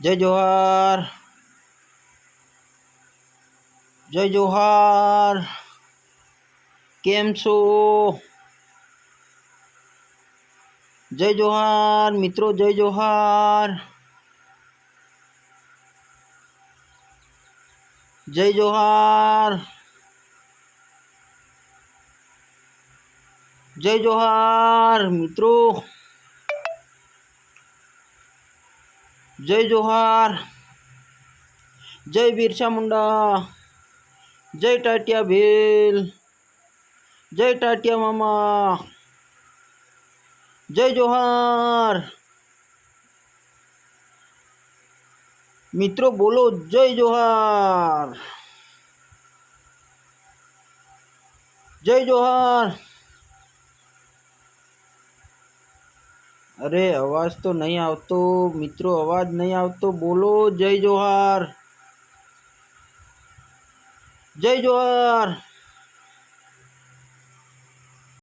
જય જોહાર જય જોહાર કેમ છો જય જોહાર મિત્રો જય જોહાર જય જોહાર જય જોહાર મિત્રો जय जोहार। जय बिरसा मुंडा। जय टाटिया भील। जय टाटिया मामा। जय जोहार। मित्रों, बोलो जय जोहार। जय जोहार। અરે અવાજ તો નહીં આવતો. મિત્રો અવાજ નહીં આવતો. બોલો જય જોહાર. જય જોહાર.